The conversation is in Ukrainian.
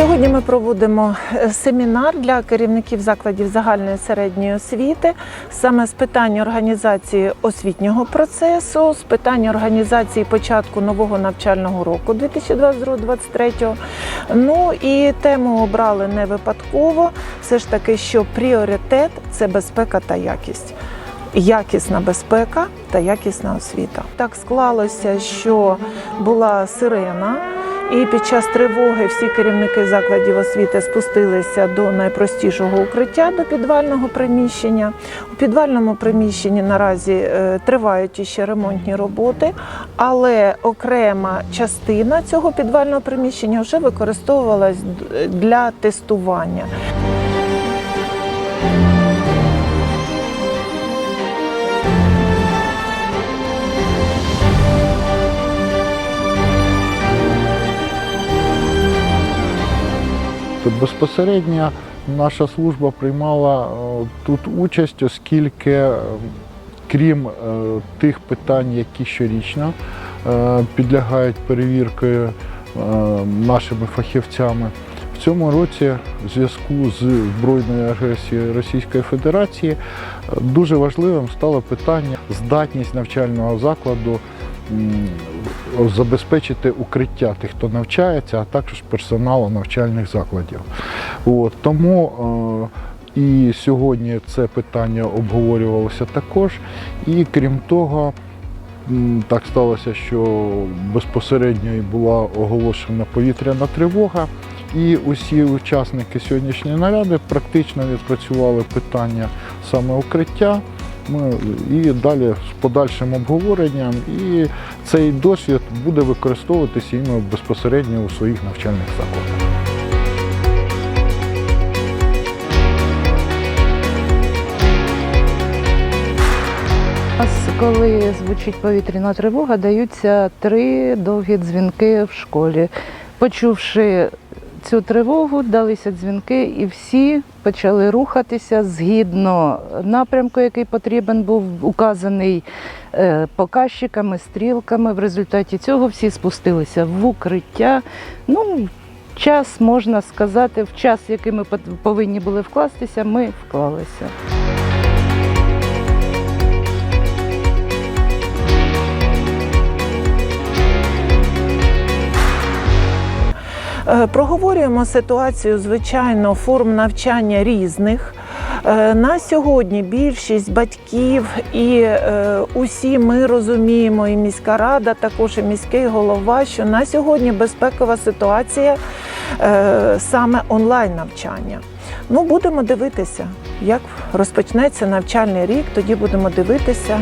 Сьогодні ми проводимо е, семінар для керівників закладів загальної середньої освіти саме з питань організації освітнього процесу, з питань організації початку нового навчального року 2022-2023. Ну і тему обрали не випадково. Все ж таки, що пріоритет це безпека та якість. Якісна безпека та якісна освіта. Так склалося, що була сирена. І під час тривоги всі керівники закладів освіти спустилися до найпростішого укриття до підвального приміщення. У підвальному приміщенні наразі е, тривають іще ремонтні роботи, але окрема частина цього підвального приміщення вже використовувалась для тестування. Безпосередньо наша служба приймала е, тут участь, оскільки, е, крім е, тих питань, які щорічно підлягають перевірки е, нашими фахівцями, в цьому році в зв'язку з збройною агресією Російської Федерації дуже важливим стало питання здатність навчального закладу забезпечити укриття тих, хто навчається, а також персоналу навчальних закладів. От, тому е, і сьогодні це питання обговорювалося також. І крім того, так сталося, що безпосередньо і була оголошена повітряна тривога. І усі учасники сьогоднішньої наради практично відпрацювали питання саме укриття. Ми і далі з подальшим обговоренням, і цей досвід буде використовуватися іми безпосередньо у своїх навчальних закладах. Коли звучить повітряна тривога, даються три довгі дзвінки в школі. Почувши цю тривогу, далися дзвінки, і всі почали рухатися згідно напрямку, який потрібен був указаний е, показчиками, стрілками. В результаті цього всі спустилися в укриття. Ну, час можна сказати, в час, який ми повинні були вкластися, ми вклалися. Проговорюємо ситуацію, звичайно, форм навчання різних. Е, На сьогодні більшість батьків і е, усі ми розуміємо, і міська рада, також і міський голова, що на сьогодні безпекова ситуація е, саме онлайн навчання. Ну, будемо дивитися, як розпочнеться навчальний рік, тоді будемо дивитися.